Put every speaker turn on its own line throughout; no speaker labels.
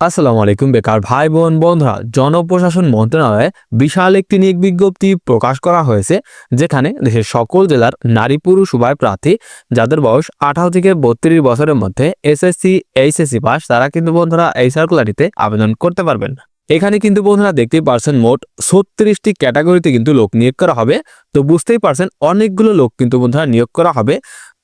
আসসালামু আলাইকুম, বেকার ভাই বোন বন্ধুরা। জনপ্রশাসন মন্ত্রণালয়ে বিশাল একটি নিয়োগ বিজ্ঞপ্তি প্রকাশ করা হয়েছে, যেখানে দেশের সকল জেলার নারী পুরুষ উভয় প্রার্থী, যাদের বয়স আঠারো থেকে বত্রিশ বছরের মধ্যে এসএসসি, এইচএসসি পাস, তারা কিন্তু বন্ধুরা এই সার্কুলারিতে আবেদন করতে পারবেন। এখানে কিন্তু বন্ধুরা দেখতেই পারছেন, মোট ছত্রিশটি ক্যাটাগরিতে কিন্তু লোক নিয়োগ করা হবে। তো বুঝতেই পারছেন, অনেকগুলো লোক কিন্তু বন্ধুরা নিয়োগ করা হবে।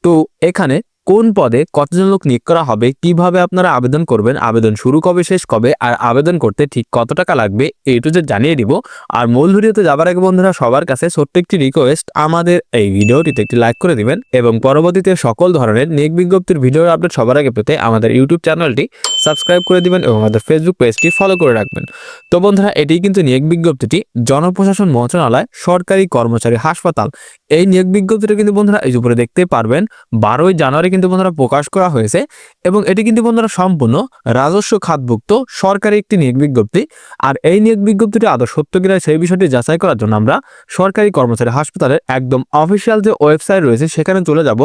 তো এখানে কোন পদে কতজন লোক নিয়োগ করা হবে, কীভাবে আপনারা আবেদন করবেন, আবেদন শুরু কবে, শেষ কবে, আর আবেদন করতে ঠিক কত টাকা লাগবে এইটু যে জানিয়ে দিব। আর মূল ভিডিওতে যাবার আগে বন্ধুরা, সবার কাছে ছোট্ট একটি রিকোয়েস্ট আমাদের এই ভিডিওটিতে একটি লাইক করে দিবেন এবং পরবর্তীতে সকল ধরনের নিয়োগ বিজ্ঞপ্তির ভিডিওর আপডেট সবার আগে পেতে আমাদের ইউটিউব চ্যানেলটি সাবস্ক্রাইব করে দিবেন এবং আমাদের ফেসবুক পেজটি ফলো করে রাখবেন। তো বন্ধুরা, এটি কিন্তু নিয়োগ বিজ্ঞপ্তিটি জনপ্রশাসন মন্ত্রণালয়, সরকারি কর্মচারী হাসপাতাল। এই নিয়োগ বিজ্ঞপ্তিটা কিন্তু বন্ধুরা এই উপরে দেখতে পারবেন, বারোই জানুয়ারি কিন্তু বন্ধুরা প্রকাশ করা হয়েছে এবং এটি কিন্তু বন্ধুরা সম্পূর্ণ রাজস্ব খাতভুক্ত সরকারি একটি নিয়োগ বিজ্ঞপ্তি। আর এই নিয়োগ বিজ্ঞপ্তিটি আদৌ সত্য কিনা সেই বিষয়টি যাচাই করার জন্য আমরা সরকারি কর্মচারী হাসপাতালের একদম অফিসিয়াল যে ওয়েবসাইট রয়েছে সেখানে চলে যাব।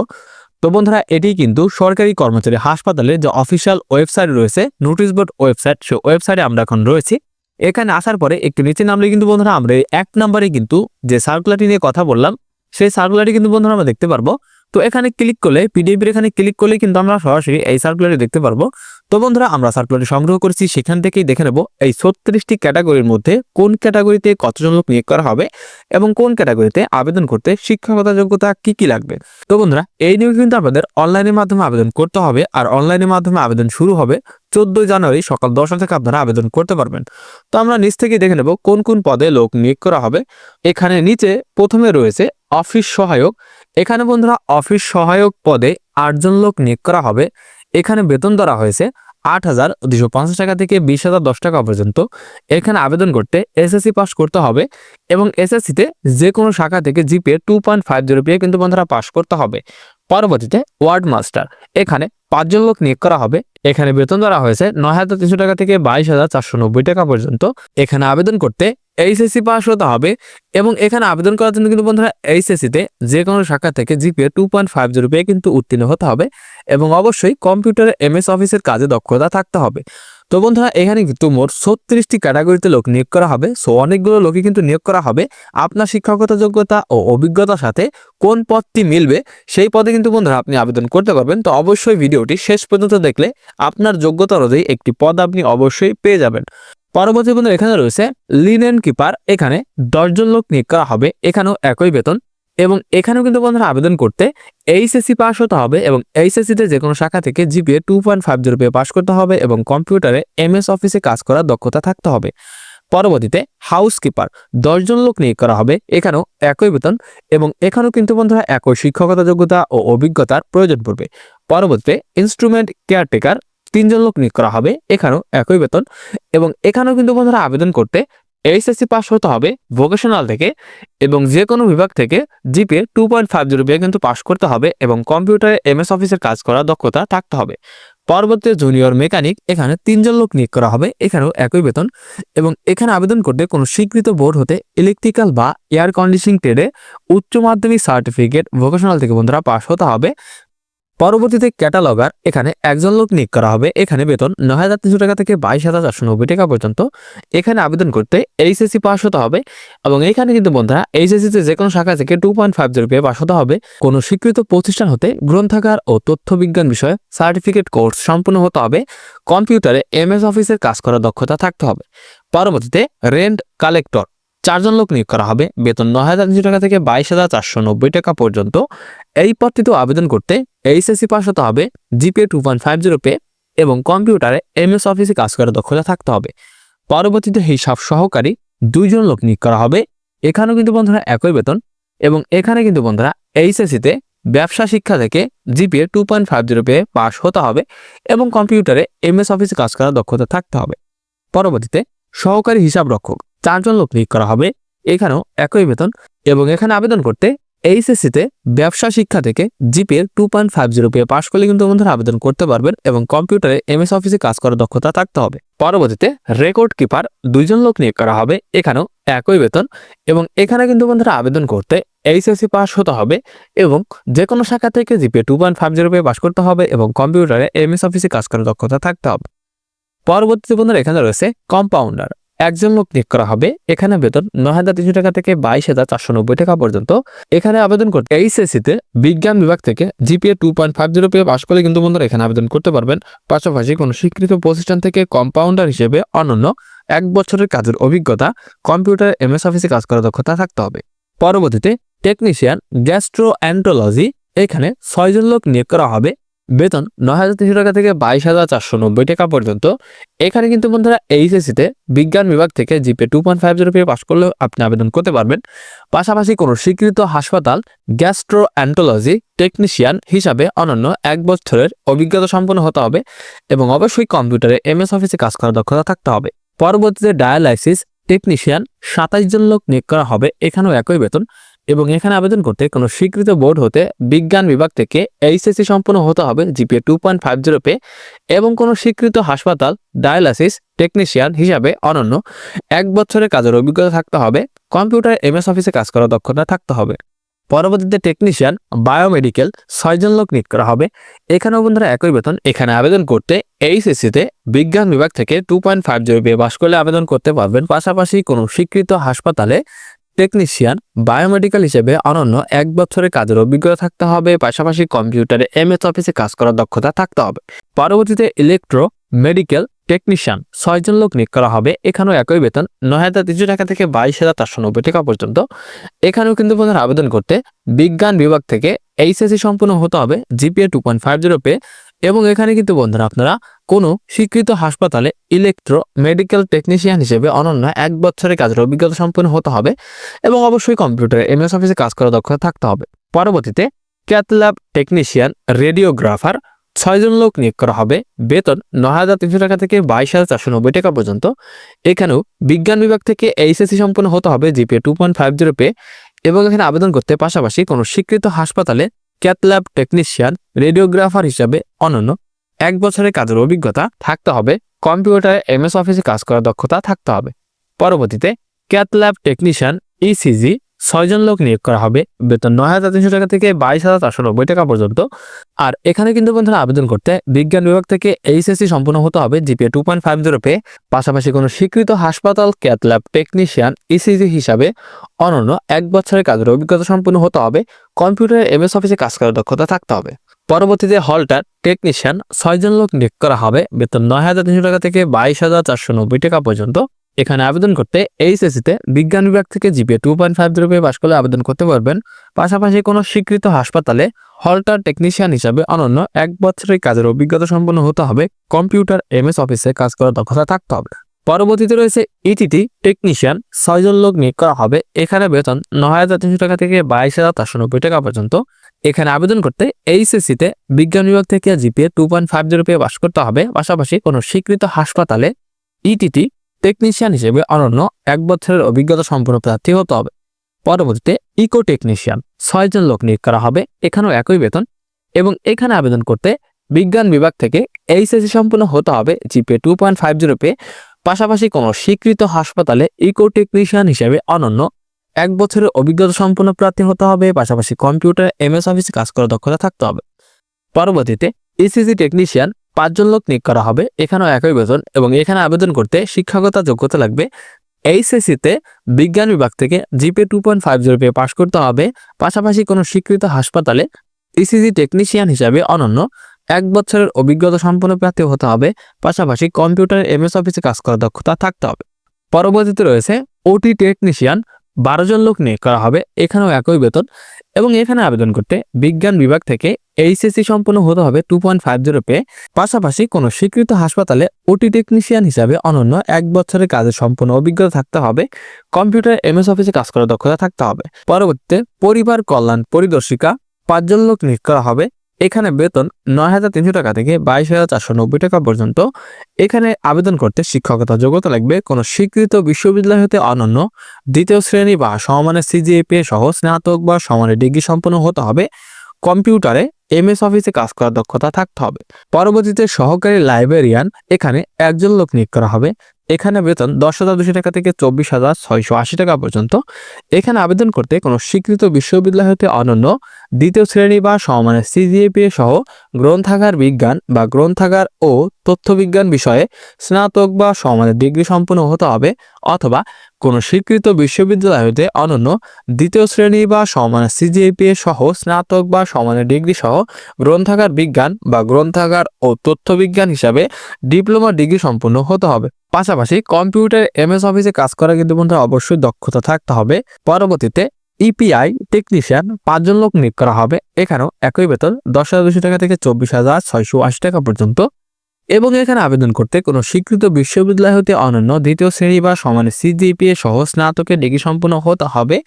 তো বন্ধুরা, এটি কিন্তু সরকারি কর্মচারী হাসপাতালের যে অফিসিয়াল ওয়েবসাইট রয়েছে, নোটিশ বোর্ড ওয়েবসাইট, সে ওয়েবসাইটে আমরা এখন রয়েছি। এখানে আসার পরে একটু নিচে নামলে কিন্তু বন্ধুরা, আমরা এই এক নম্বরে কিন্তু যে সার্কুলারটি নিয়ে কথা বললাম, সেই সার্কুলারটি কিন্তু বন্ধুরা আমরা দেখতে পারব। তো এখানে ক্লিক করলে পিডিএফের এখানে ক্লিক করলে কিন্তু আমরা সরাসরি এই সার্কুলারটি দেখতে পারব। তো বন্ধুরা, আমরা সার্কুলারটি সংগ্রহ করেছি। সেখান থেকেই দেখে নেব এই ছত্রিশটি ক্যাটাগরির মধ্যে কোন ক্যাটাগরিতে কতজন লোক নিয়োগ করা হবে এবং কোন ক্যাটাগরিতে আবেদন করতে শিক্ষাগত যোগ্যতা কি কি লাগবে। তো বন্ধুরা, এই নিয়োগ কিন্তু আপনাদের অনলাইনের মাধ্যমে আবেদন করতে হবে আর অনলাইনের মাধ্যমে আবেদন শুরু হবে চোদ্দই জানুয়ারি সকাল দশটা থেকে আপনারা আবেদন করতে পারবেন। তো আমরা নিচ থেকে দেখে নেব কোন কোন পদে লোক নিয়োগ করা হবে। এখানে নিচে প্রথমে রয়েছে অফিস সহায়ক। এখানে বন্ধুরা, অফিস সহায়ক পদে আটজন লোক নিয়োগ করা হবে। এখানে বেতন ধরা হয়েছে আট হাজার দুশো পঞ্চাশ টাকা থেকে বিশ হাজার দশ টাকা পর্যন্ত। এখানে আবেদন করতে এসএসসি পাস করতে হবে এবং এসএসসিতে যে কোনো শাখা থেকে GPA two point five zero পেয়ে কিন্তু বন্ধুরা পাস করতে হবে। পরবর্তীতে ওয়ার্ড মাস্টার, এখানে পাঁচজন লোক নিয়োগ করা হবে। এখানে বেতন ধরা হয়েছে নয় হাজার তিনশো টাকা থেকে বাইশ হাজার চারশো নব্বই টাকা পর্যন্ত। এখানে আবেদন করতে এইচএসসি পাস হতে হবে এবং এখানে আবেদন করার জন্য কিন্তু বন্ধুরা এইচএসসিতে যে কোনো শাখা থেকে GPA two point five zero পেয়ে কিন্তু উত্তীর্ণ হতে হবে এবং অবশ্যই কম্পিউটারে এমএস অফিসের কাজে দক্ষতা থাকতে হবে। তো বন্ধুরা, এখানে কিন্তু মোট ছত্রিশটি ক্যাটাগরিতে লোক নিয়োগ করা হবে। সো অনেকগুলো লোকই কিন্তু নিয়োগ করা হবে। আপনার শিক্ষাগত যোগ্যতা ও অভিজ্ঞতার সাথে কোন পদটি মিলবে সেই পদে কিন্তু বন্ধুরা আপনি আবেদন করতে পারবেন। তো অবশ্যই ভিডিওটি শেষ পর্যন্ত দেখলে আপনার যোগ্যতা অনুযায়ী একটি পদ আপনি অবশ্যই পেয়ে যাবেন। পরবর্তী বন্ধু এখানে রয়েছে লিনেন কিপার এখানে দশজন লোক নিয়োগ করা হবে, এখানেও একই বেতন। এবং এখানেও কিন্তু বন্ধুরা আবেদন করতে এইচএসসি পাস হতে হবে এবং এইচএসসিতে যে কোনো শাখা থেকে GPA two point five zero পেয়ে পাস করতে হবে এবং কম্পিউটারে এমএস অফিসে কাজ করার দক্ষতা থাকতে হবে। পরবর্তীতে হাউসকিপার দশজন লোক নিয়োগ করা হবে, এখানেও একই বেতন এবং এখানেও কিন্তু বন্ধুরা একই শিক্ষকতা যোগ্যতা ও অভিজ্ঞতার প্রয়োজন পড়বে। পরবর্তীতে ইনস্ট্রুমেন্ট কেয়ারটেকার তিনজন লোক নিয়োগ করা হবে, এখানেও একই বেতন। এবং এখানেও কিন্তু বন্ধুরা আবেদন করতে এইচএসসি পাস হতে হবে ভোকেশনাল থেকে এবং যে কোনো বিভাগ থেকে GPA two point five zero পেয়ে কিন্তু পাস করতে হবে এবং কম্পিউটারে এমএস অফিসের কাজ করার দক্ষতা থাকতে হবে। পরবর্তী জুনিয়র মেকানিক এখানে তিনজন লোক নিয়োগ করা হবে, এখানেও একই বেতন। এবং এখানে আবেদন করতে কোনো স্বীকৃত বোর্ড হতে ইলেকট্রিক্যাল বা এয়ার কন্ডিশনিং ট্রেডে উচ্চ মাধ্যমিক সার্টিফিকেট ভোকেশনাল থেকে বন্ধুরা পাস হতে হবে। পরবর্তীতে ক্যাটালগার এখানে একজন লোক নিয়োগ করা হবে। এখানে বেতন নয় হাজার তিনশো টাকা থেকে বাইশ হাজার চারশো নব্বই টাকা পর্যন্ত। এখানে আবেদন করতে এইচএসসি পাস হতে হবে এবং এখানে কিন্তু বন্ধুরা এইচএসসিতে যে কোনো শাখা থেকে টু পয়েন্ট ফাইভ জিরো পেয়ে পাস হতে হবে। কোনো স্বীকৃত প্রতিষ্ঠান হতে গ্রন্থাগার ও তথ্য বিজ্ঞান বিষয়ে সার্টিফিকেট কোর্স সম্পূর্ণ হতে হবে। কম্পিউটারে এমএস অফিসের কাজ করার দক্ষতা থাকতে হবে। পরবর্তীতে রেন্ট কালেক্টর চারজন লোক নিয়োগ করা হবে। বেতন নয় হাজার তিনশো টাকা থেকে বাইশ হাজার চারশো নব্বই টাকা পর্যন্ত। এই পদটিতেও আবেদন করতে এইচএসসি পাস হতে হবে GPA two point five zero pay এবং কম্পিউটারে এমএস অফিসে কাজ করার দক্ষতা থাকতে হবে। পরবর্তীতে হিসাব সহকারী দুইজন লোক নিয়োগ করা হবে। এখানেও কিন্তু বন্ধুরা একই বেতন এবং এখানে কিন্তু বন্ধুরা এইচএসসিতে ব্যবসা শিক্ষা থেকে GPA two point five zero পেয়ে পাস হতে হবে এবং কম্পিউটারে এমএস অফিসে কাজ করার দক্ষতা থাকতে হবে। পরবর্তীতে সহকারী হিসাব রক্ষক। চারজন লোক নিয়োগ করা হবে। এখানেও একই বেতন এবং এখানে আবেদন করতে এইচএসসিতে ব্যবসা শিক্ষা থেকে GPA two point five zero পেয়ে পাশ করলে কিন্তু বন্ধুরা আবেদন করতে পারবেন এবং কম্পিউটারে এমএস অফিসে কাজ করার দক্ষতা থাকতে হবে। পরবর্তীতে রেকর্ড কিপার দুইজন লোক নিয়োগ করা হবে। এখানেও একই বেতন এবং এখানে কিন্তু বন্ধুরা আবেদন করতে এইচএসসি পাস হতে হবে এবং যে কোনো শাখা থেকে GPA two point five zero পেয়ে পাশ করতে হবে এবং কম্পিউটারে এমএস অফিসে কাজ করার দক্ষতা থাকতে হবে। পরবর্তীতে বন্ধুরা এখানে রয়েছে কম্পাউন্ডার একজন লোক নিয়োগ করা হবে। এখানে বেতন নয় হাজার তিনশো টাকা থেকে বাইশ হাজার চারশো নব্বই টাকা পর্যন্ত। এখানে আবেদন করতে এইচএসসিতে বিজ্ঞান বিভাগ থেকে GPA two point five zero পেয়ে পাশ করলে কিন্তু বন্ধুরা এখানে আবেদন করতে পারবেন। পাশাপাশি কোনো স্বীকৃত প্রতিষ্ঠান থেকে কম্পাউন্ডার হিসেবে অনন্য এক বছরের কাজের অভিজ্ঞতা কম্পিউটার এমএস অফিসে কাজ করার দক্ষতা থাকতে হবে। পরবর্তীতে টেকনিশিয়ান গ্যাস্ট্রো অ্যান্টোলজি এখানে ছয়জন লোক নিয়োগ করা হবে। বেতন নয় হাজার তিনশো টাকা থেকে বাইশ হাজার চারশো নব্বই টাকা পর্যন্ত। এখানে কিন্তু বন্ধুরা এইচএসিতে বিজ্ঞান বিভাগ থেকে GPA two point five zero পেয়ে পাশ করলেও আপনি আবেদন করতে পারবেন। পাশাপাশি কোনো স্বীকৃত হাসপাতাল গ্যাস্ট্রো অ্যান্টোলজি টেকনিশিয়ান হিসাবে অনন্য এক বছরের অভিজ্ঞতা সম্পন্ন হতে হবে এবং অবশ্যই কম্পিউটারে এমএস অফিসে কাজ করার দক্ষতা থাকতে হবে। পরবর্তীতে ডায়ালাইসিস টেকনিশিয়ান সাতাইশ জন লোক নিয়োগ করা হবে, এখানেও একই বেতন। এবং এখানে আবেদন করতে কোনো স্বীকৃত বোর্ড হতে বিজ্ঞান বিভাগ থেকে এইচএসসি সম্পন্ন হতে হবে, GPA two point five zero pay, এবং কোনো স্বীকৃত হাসপাতাল ডায়ালাসিস টেকনিশিয়ান হিসাবে অনন্য। এক বছরের কাজের অভিজ্ঞতা থাকতে হবে, কম্পিউটার এমএস অফিসে কাজ করার দক্ষতা থাকতে হবে। পরবর্তীতে টেকনিশিয়ান বায়োমেডিকেল ছয়জন লোক নিয়োগ করা হবে। এখানেও বন্ধুরা একই বেতন। এখানে আবেদন করতে এইচএসসিতে বিজ্ঞান বিভাগ থেকে টু পয়েন্ট ফাইভ জিরো পেয়ে পাশ করলে আবেদন করতে পারবেন। পাশাপাশি কোনো স্বীকৃত হাসপাতালে টেকনিশিয়ান বায়োমেডিক্যাল হিসেবে অনন্য এক বছরের কাজের অভিজ্ঞতা থাকতে হবে। পাশাপাশি কম্পিউটারে এমএস অফিসে কাজ করার দক্ষতা থাকতে হবে। পরবর্তীতে ইলেকট্রো মেডিকেল টেকনিশিয়ান ছয়জন লোক নিয়োগ করা হবে। এখানেও একই বেতন, নয় হাজার তিনশো টাকা থেকে বাইশ হাজার চারশো নব্বই টাকা পর্যন্ত। এখানেও কিন্তু বন্ধুরা আবেদন করতে বিজ্ঞান বিভাগ থেকে এইচএসসি সম্পূর্ণ হতে হবে GPA two point five zero pay এবং এখানে কিন্তু বন্ধুরা আপনারা কোনো স্বীকৃত হাসপাতালে ইলেকট্রো মেডিকেল টেকনিশিয়ান হিসেবে অনন্য এক বছরের কাজের অভিজ্ঞতা সম্পন্ন হতে হবে এবং অবশ্যই কম্পিউটারে এমএস অফিসে কাজ করার দক্ষতা থাকতে হবে। পরবর্তীতে ক্যাথল্যাব টেকনিশিয়ান রেডিওগ্রাফার ছয়জন লোক নিয়োগ করা হবে। বেতন নয় হাজার তিনশো টাকা থেকে বাইশ হাজার চারশো নব্বই টাকা পর্যন্ত। এখানেও বিজ্ঞান বিভাগ থেকে এইচএসসি সম্পন্ন হতে হবে GPA two point five zero pay এবং এখানে আবেদন করতে পাশাপাশি কোনো স্বীকৃত হাসপাতালে ক্যাথল্যাব টেকনিশিয়ান রেডিওগ্রাফার হিসাবে অনন্য এক বছরের কাজের অভিজ্ঞতা থাকতে হবে, কম্পিউটারে, এমএস অফিসে কাজ করার দক্ষতা থাকতে হবে। পরবর্তীতে ক্যাথল্যাব টেকনিশিয়ান ইসিজি ছয়জন লোক নিয়োগ করা হবে। বেতন নয় হাজার তিনশো টাকা থেকে বাইশ হাজার চারশো নব্বই টাকা পর্যন্ত। আর এখানে কিন্তু বন্ধুরা আবেদন করতে বিজ্ঞান বিভাগ থেকে এইচএসসি সম্পূর্ণ হতে হবে, GPA two point five zero pay পাশাপাশি কোনো স্বীকৃত হাসপাতাল ক্যাথল্যাব টেকনিশিয়ান ইসিজি হিসাবে অনন্য এক বছরের কাজের অভিজ্ঞতা সম্পূর্ণ হতে হবে। কম্পিউটার, এমএস অফিসে কাজ করার দক্ষতা থাকতে হবে। পরবর্তীতে হলটার টেকনিশিয়ান ছয়জন লোক নিয়োগ করা হবে। বেতন নয় হাজার তিনশো টাকা থেকে বাইশ হাজার চারশো নব্বই টাকা পর্যন্ত। এখানে আবেদন করতে এইচএসিতে বিজ্ঞান বিভাগ থেকে GPA two point five zero পেয়ে পাশ করলে আবেদন করতে পারবেন। পাশাপাশি কোনো স্বীকৃত হাসপাতালে হলটার টেকনিশিয়ান হিসাবে অনন্য এক বছরের কাজের অভিজ্ঞতা সম্পন্ন হতে হবে। কম্পিউটার, এমএস অফিসে কাজ করার দক্ষতা থাকতে হবে। পরবর্তীতে রয়েছে ইটিটি টেকনিশিয়ান ছয়জন লোক নিয়োগ করা হবে। এখানে বেতন নয় হাজার তিনশো টাকা থেকে বাইশ হাজার চারশো নব্বই টাকা পর্যন্ত। এখানে আবেদন করতে এইচএসসিতে বিজ্ঞান বিভাগ থেকে GPA two point five zero পেয়ে পাশ করতে হবে। পাশাপাশি কোনো স্বীকৃত হাসপাতালে ইটিটি টেকনিশিয়ান হিসেবে অনন্য এক বছরের অভিজ্ঞতা সম্পন্ন প্রার্থী হতে হবে। পরবর্তীতে ইকো টেকনিশিয়ান ছয়জন লোক নিয়োগ করা হবে। এখানেও একই বেতন। এবং এখানে আবেদন করতে বিজ্ঞান বিভাগ থেকে এইচএসসি সম্পূর্ণ হতে হবে GPA two point five zero pay পাশাপাশি কোনো স্বীকৃত হাসপাতালে ইকো টেকনিশিয়ান হিসেবে অনন্য এক বছরের অভিজ্ঞতা সম্পন্ন প্রার্থী হতে হবে, পাশাপাশি কম্পিউটার, এমএস অফিসে কাজ করার দক্ষতা থাকতে হবে। পরবর্তীতে ইসিজি টেকনিশিয়ান পাঁচজন লোক নিয়োগ করা হবে, এখানেও একই বেতন এবং এখানে আবেদন করতে শিক্ষাগত যোগ্যতা লাগবে। এইচএসসিতে বিজ্ঞান বিভাগ থেকে GPA two point five zero পেয়ে পাশ করতে হবে, পাশাপাশি কোনো স্বীকৃত হাসপাতালে ইসিজি টেকনিশিয়ান হিসাবে অনন্য। এক বছরের অভিজ্ঞতা সম্পন্ন প্রার্থী হতে হবে, পাশাপাশি কম্পিউটার, এমএস অফিসে কাজ করার দক্ষতা থাকতে হবে। পরবর্তীতে রয়েছে ওটি টেকনিশিয়ান বারো জন লোক নিয়োগ করা হবে, এখানেও একই বেতন এবং এখানে আবেদন করতে বিজ্ঞান বিভাগ থেকে এইচএসসি সম্পন্ন হতে হবে টু পয়েন্ট ফাইভ জিরো পে পাশাপাশি কোনো স্বীকৃত হাসপাতালে ওটি টেকনিশিয়ান হিসাবে অনন্য এক বছরের কাজের সম্পূর্ণ অভিজ্ঞতা থাকতে হবে। কম্পিউটার এমএস অফিসে কাজ করার দক্ষতা থাকতে হবে। পরবর্তীতে পরিবার কল্যাণ পরিদর্শিকা, পাঁচজন লোক নিয়োগ করা হবে। এখানে বেতন নয় হাজার তিনশো টাকা থেকে বাইশ হাজার চারশো নব্বই টাকা পর্যন্ত। এখানে আবেদন করতে শিক্ষকতা যোগ্যতা লাগবে। কোনো স্বীকৃত বিশ্ববিদ্যালয় হতে অনন্য। দ্বিতীয় শ্রেণি বা সমানের সিজিএপি সহ স্নাতক বা সমানের ডিগ্রি সম্পন্ন হতে হবে। কম্পিউটারে এম এস অফিসে কাজ করার দক্ষতা থাকতে হবে। পরবর্তীতে সহকারী লাইব্রেরিয়ান এখানে একজন লোক নিয়োগ করা হবে। এখানে বেতন দশ হাজার দুশো টাকা থেকে চব্বিশ হাজার ছয়শো আশি টাকা পর্যন্ত। এখানে আবেদন করতে কোনো স্বীকৃত বিশ্ববিদ্যালয় হতে অনন্য দ্বিতীয় শ্রেণি বা সমানের সিজিএপিএ সহ গ্রন্থাগার বিজ্ঞান বা গ্রন্থাগার ও তথ্যবিজ্ঞান বিষয়ে স্নাতক বা সমানের ডিগ্রি সম্পন্ন হতে হবে। অথবা কোনো স্বীকৃত বিশ্ববিদ্যালয় হতে অনন্য দ্বিতীয় শ্রেণি বা সমানের সিজিএপিএ সহ স্নাতক বা সমানের ডিগ্রি সহ গ্রন্থাগার বিজ্ঞান বা গ্রন্থাগার ও তথ্যবিজ্ঞান হিসাবে ডিপ্লোমা ডিগ্রি সম্পন্ন হতে হবে। পাশাপাশি কম্পিউটার এমএস অফিসে কাজ করা কিন্তু বন্ধুরা অবশ্যই দক্ষতা থাকতে হবে। পরবর্তীতে ইপিআই টেকনিশিয়ান পাঁচজন লোক নিয়োগ করা হবে। এখানেও একই বেতন দশ হাজার দুশো টাকা থেকে চব্বিশ হাজার ছয়শো আশি টাকা পর্যন্ত এবং এখানে আবেদন করতে কোনো স্বীকৃত বিশ্ববিদ্যালয় হতে অনন্য দ্বিতীয় শ্রেণি বা সমানে সিজিপিএ সহ স্নাতকের ডিগ্রি সম্পন্ন হতে হবে।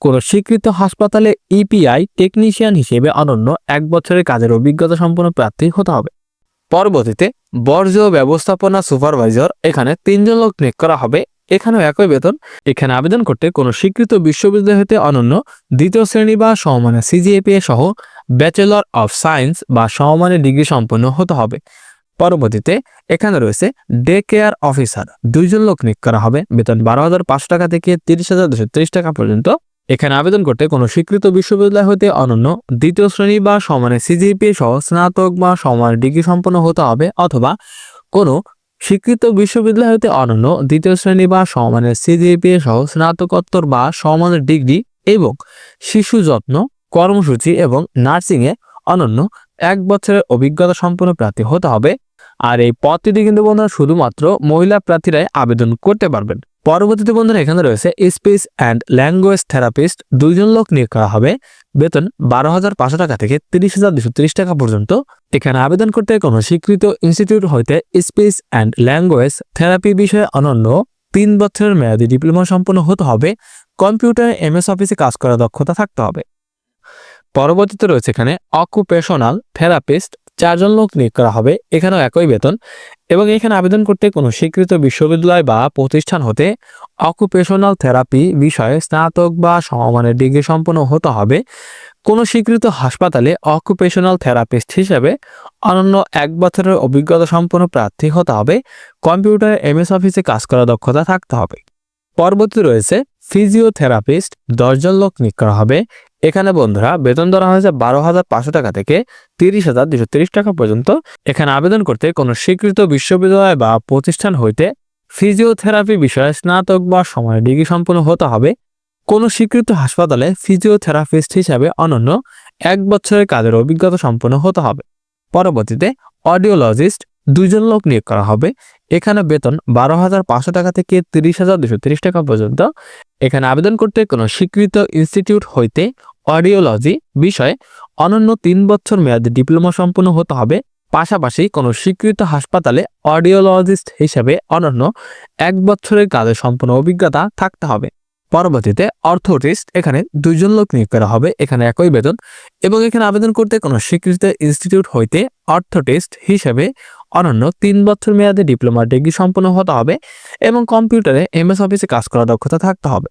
কোনো স্বীকৃত হাসপাতালে ইপিআই টেকনিশিয়ান হিসেবে অনন্য এক বছরের কাজের অভিজ্ঞতা সম্পন্ন প্রার্থী হতে হবে। পরবর্তীতে বর্জ্য ব্যবস্থাপনা সুপারভাইজার এখানে তিনজন লোক নিয়োগ করা হবে। এখানেও একই বেতন। এখানে আবেদন করতে কোনো স্বীকৃত বিশ্ববিদ্যালয় হতে অনন্য দ্বিতীয় শ্রেণি বা সমমানের সিজিএপিএ সহ ব্যাচেলর অফ সায়েন্স বা সমমানের ডিগ্রি সম্পন্ন হতে হবে। পরবর্তীতে এখানে রয়েছে ডে কেয়ার অফিসার দুইজন লোক নিয়োগ করা হবে। বেতন বারো হাজার পাঁচশো টাকা থেকে তিরিশ হাজার দুশো ত্রিশ টাকা পর্যন্ত। এখানে আবেদন করতে কোনো স্বীকৃত বিশ্ববিদ্যালয় হতে অনন্য দ্বিতীয় শ্রেণি বা সমানে সিজিপি সহ স্নাতক বা সমানের ডিগ্রি সম্পন্ন হতে হবে অথবা কোনো স্বীকৃত বিশ্ববিদ্যালয় হতে অনন্য দ্বিতীয় শ্রেণি বা সমানের সিজিপি সহ স্নাতকোত্তর বা সমানের ডিগ্রি এবং শিশু যত্ন, কর্মসূচি এবং নার্সিংয়ে অনন্য এক বছরের অভিজ্ঞতা সম্পন্ন প্রার্থী হতে হবে। আর এই পদটিতে কিন্তু বন্ধুরা শুধুমাত্র মহিলা প্রার্থীরাই আবেদন করতে পারবেন। পরবর্তীতে বন্ধুরা এখানে রয়েছে স্পিচ অ্যান্ড ল্যাঙ্গুয়েজ থেরাপিস্ট, দুইজন লোক নিয়োগ করা হবে। বেতন বারো হাজার পাঁচশো টাকা থেকে তিরিশ হাজার দুশো তিরিশ টাকা পর্যন্ত। এখানে আবেদন করতে কোনো স্বীকৃত ইনস্টিটিউট হইতে স্পিচ অ্যান্ড ল্যাঙ্গুয়েজ থেরাপি বিষয়ে অনন্য তিন বছরের মেয়াদী ডিপ্লোমা সম্পন্ন হতে হবে। কম্পিউটার, এমএস অফিসে কাজ করার দক্ষতা থাকতে হবে। পরবর্তীতে রয়েছে এখানে অকুপেশনাল থেরাপিস্ট চারজন লোক নিয়োগ করা হবে, এখানেও একই বেতন এবং এখানে আবেদন করতে কোনো স্বীকৃত বিশ্ববিদ্যালয় বা প্রতিষ্ঠান হতে অকুপেশনাল থেরাপি বিষয়ে স্নাতক বা সমমানের ডিগ্রি সম্পন্ন হতে হবে। কোনো স্বীকৃত হাসপাতালে অকুপেশনাল থেরাপিস্ট হিসেবে অনন্য এক বছরের অভিজ্ঞতা সম্পন্ন প্রার্থী হতে হবে। কম্পিউটার, এমএস অফিসে কাজ করার দক্ষতা থাকতে হবে। পরবর্তী রয়েছে ফিজিওথেরাপিস্ট দশজন লোক নিয়োগ করা হবে। এখানে বন্ধুরা বেতন ধরা হয়েছে বারো হাজার পাঁচশো টাকা থেকে তিরিশ হাজার দুশো তিরিশ টাকা পর্যন্ত। এখানে আবেদন করতে কোনো স্বীকৃত বিশ্ববিদ্যালয় বা প্রতিষ্ঠান হইতে ফিজিওথেরাপি বিষয়ে স্নাতক বা সময় ডিগ্রি সম্পন্ন হতে হবে। কোনো স্বীকৃত হাসপাতালে ফিজিওথেরাপিস্ট হিসাবে অনন্য এক বছরের কাজের অভিজ্ঞতা সম্পন্ন হতে হবে। পরবর্তীতে অডিওলজিস্ট দুইজন লোক নিয়োগ করা হবে। এখানে বেতন বারো হাজার পাঁচশো টাকা থেকে তিরিশ হাজার দুশো তিরিশ টাকা পর্যন্ত। এখানে আবেদন করতে কোনো স্বীকৃত ইনস্টিটিউট হইতে অডিওলজি বিষয়ে অনন্য তিন বছর মেয়াদে ডিপ্লোমা সম্পন্ন হতে হবে। পাশাপাশি কোনো স্বীকৃত হাসপাতালে অডিওলজিস্ট হিসেবে অনন্য এক বছরের কাজে সম্পূর্ণ অভিজ্ঞতা থাকতে হবে। পরবর্তীতে অর্থোটিস্ট এখানে দুইজন লোক নিয়োগ করা হবে, এখানে একই বেতন এবং এখানে আবেদন করতে কোনো স্বীকৃত ইনস্টিটিউট হইতে অর্থোটিস্ট হিসেবে অনন্য তিন বছর মেয়াদে ডিপ্লোমা ডিগ্রি সম্পন্ন হতে হবে এবং কম্পিউটারে এমএস অফিসে কাজ করার দক্ষতা থাকতে হবে।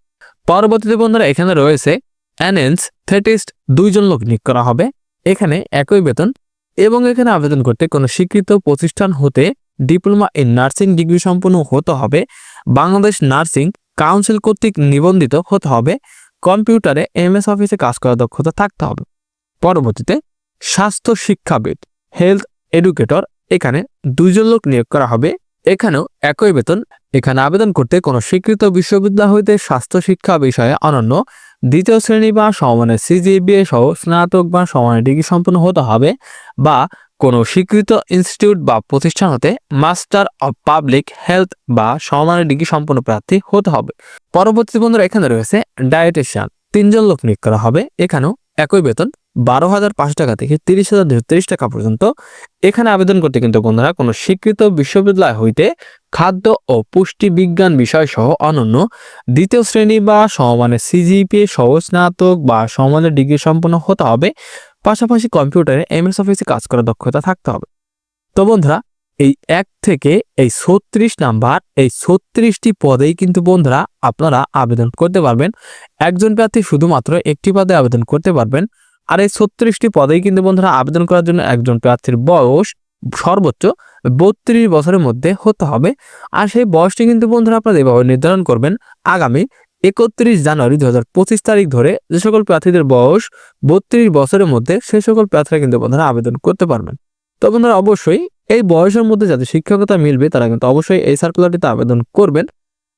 পরবর্তীতে বন্ধুরা, এখানে রয়েছে অ্যানেন্স থেটিস্ট দুইজন লোক নিয়োগ করা হবে, এখানে একই বেতন এবং এখানে আবেদন করতে কোনো স্বীকৃত প্রতিষ্ঠান হতে ডিপ্লোমা ইন নার্সিং ডিগ্রি সম্পন্ন হতে হবে। বাংলাদেশ নার্সিং কাউন্সিল কর্তৃক নিবন্ধিত হতে হবে। কম্পিউটারে এমএস অফিসে কাজ করার দক্ষতা থাকতে হবে। পরবর্তীতে স্বাস্থ্য শিক্ষাবিদ, হেলথ এডুকেটর, এখানে দুইজন লোক নিয়োগ করা হবে। এখানেও একই বেতন। এখানে আবেদন করতে কোনো স্বীকৃত বিশ্ববিদ্যালয় হইতে স্বাস্থ্য শিক্ষা বিষয়ে অনন্য দ্বিতীয় শ্রেণি বা সমানের সিজিবিএ সহ স্নাতক বা সমানের ডিগ্রি সম্পন্ন হতে হবে বা কোনো স্বীকৃত ইনস্টিটিউট বা প্রতিষ্ঠান হতে মাস্টার অব পাবলিক হেলথ বা সমানের ডিগ্রি সম্পন্ন প্রার্থী হতে হবে। পরবর্তী বন্ধুরা এখানে রয়েছে ডায়েটিশিয়ান। তিনজন লোক নিয়োগ করা হবে। এখানেও একই বেতন, বারো হাজার পাঁচশো টাকা থেকে তিরিশ হাজার তিরিশ টাকা পর্যন্ত। এখানে আবেদন করতে কিন্তু বন্ধুরা কোনো স্বীকৃত বিশ্ববিদ্যালয় হইতে খাদ্য ও পুষ্টি বিজ্ঞান বিষয় সহ অনন্য দ্বিতীয় শ্রেণি বা সমমানের সিজিপিএ সহ স্নাতক বা সমানের ডিগ্রি সম্পন্ন হতে হবে। পাশাপাশি কম্পিউটারে এমএস অফিসে কাজ করার দক্ষতা থাকতে হবে। তো বন্ধুরা, এই এক থেকে এই ছত্রিশ নাম্বার, এই ছত্রিশটি পদেই কিন্তু বন্ধুরা আপনারা আবেদন করতে পারবেন। একজন প্রার্থী শুধুমাত্র একটি পদে আবেদন করতে পারবেন। আর এই ছত্রিশটি পদেই কিন্তু বন্ধুরা আবেদন করার জন্য একজন প্রার্থীর বয়স সর্বোচ্চ বত্রিশ বছরের মধ্যে হতে হবে। আর সেই বয়সটি কিন্তু বন্ধুরা আপনারা এভাবে নির্ধারণ করবেন আগামী একত্রিশ জানুয়ারি দু পঁচিশ তারিখ ধরে যে সকল প্রার্থীদের বয়স বত্রিশ বছরের মধ্যে সেই সকল প্রার্থীরা কিন্তু বন্ধুরা আবেদন করতে পারবেন। তো বন্ধুরা, অবশ্যই এই বয়সের মধ্যে যাদের শিক্ষকতা মিলবে, তারা কিন্তু অবশ্যই এই সার্কুলারটিতে আবেদন করবেন।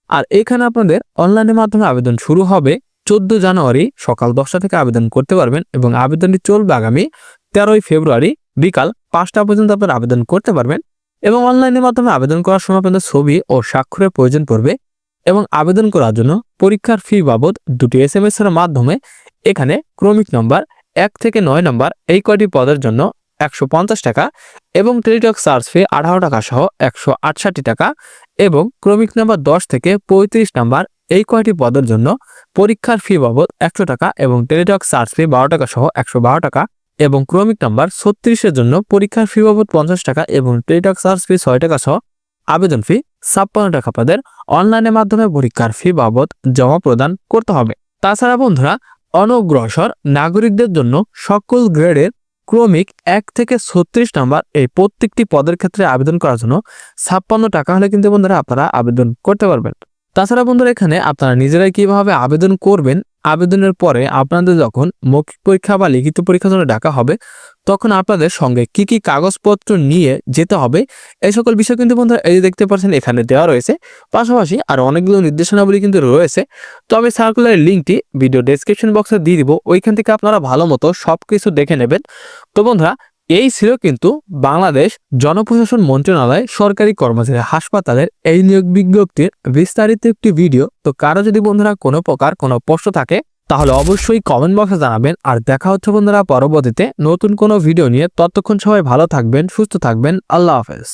আর এখানে আপনাদের অনলাইনের মাধ্যমে আবেদন শুরু হবে চোদ্দ জানুয়ারি সকাল দশটা থেকে আবেদন করতে পারবেন এবং আবেদনটি চলবে আগামী তেরোই ফেব্রুয়ারি বিকাল পাঁচটা পর্যন্ত আপনারা আবেদন করতে পারবেন। এবং অনলাইনের মাধ্যমে আবেদন করার সময় আপনাদের ছবি ও স্বাক্ষরের প্রয়োজন পড়বে। এবং আবেদন করার জন্য পরীক্ষার ফি বাবদ দুটি এস এম এস এর মাধ্যমে এখানে ক্রমিক নম্বর এক থেকে নয় নম্বর এই কয়টি পদের জন্য একশো পঞ্চাশ টাকা এবং টেলিটক চার্জ ফি আঠারো টাকা সহ একশো আটষট্টি টাকা এবং ক্রমিক নাম্বার দশ থেকে পঁয়ত্রিশ নাম্বার এই কয়টি পদের জন্য পরীক্ষার ফি বাবদ একশো টাকা এবং টেলিটক চার্জ ফি বারো টাকা সহ একশো বারো টাকা এবং ক্রমিক নাম্বার ছত্রিশের জন্য পরীক্ষার ফি বাবদ পঞ্চাশ টাকা এবং টেলিটক চার্জ ফি ছয় টাকা সহ আবেদন ফি ছাপ্পান্ন টাকা আপনাদের অনলাইনের মাধ্যমে পরীক্ষার ফি বাবদ জমা প্রদান করতে হবে। তাছাড়া বন্ধুরা, অনগ্রসর নাগরিকদের জন্য সকল গ্রেডের ক্রমিক এক থেকে ছত্রিশ নাম্বার এই প্রত্যেকটি পদের ক্ষেত্রে আবেদন করার জন্য ছাপ্পান্ন টাকা হলে কিন্তু বন্ধুরা আপনারা আবেদন করতে পারবেন। তাছাড়া বন্ধুরা, এখানে আপনারা নিজেরাই কীভাবে আবেদন করবেন, আবেদনের পরে আপনাদের যখন মৌখিক পরীক্ষা বা লিখিত পরীক্ষার জন্য ডাকা হবে তখন আপনাদের সঙ্গে কি কি কাগজপত্র নিয়ে যেতে হবে এই সকল বিষয় কিন্তু বন্ধুরা এই দেখতে পাচ্ছেন এখানে দেওয়া রয়েছে। পাশাপাশি আর অনেকগুলো নির্দেশনাবলী কিন্তু রয়েছে। তবে সার্কুলারের লিঙ্কটি ভিডিও ডেসক্রিপশন বক্সে দিয়ে দিব। ওইখান থেকে আপনারা ভালো মতো সব কিছু দেখে নেবেন। তো বন্ধুরা, এই ছিল কিন্তু বাংলাদেশ জনপ্রশাসন মন্ত্রণালয় সরকারি কর্মচারী হাসপাতালের এই নিয়োগ বিজ্ঞপ্তির বিস্তারিত একটি ভিডিও তো কারও যদি বন্ধুরা কোনো প্রকার কোনো প্রশ্ন থাকে তাহলে অবশ্যই কমেন্ট বক্সে জানাবেন। আর দেখা হচ্ছে বন্ধুরা পরবর্তীতে নতুন কোনো ভিডিও নিয়ে। ততক্ষণ সবাই ভালো থাকবেন, সুস্থ থাকবেন। আল্লাহ হাফেজ।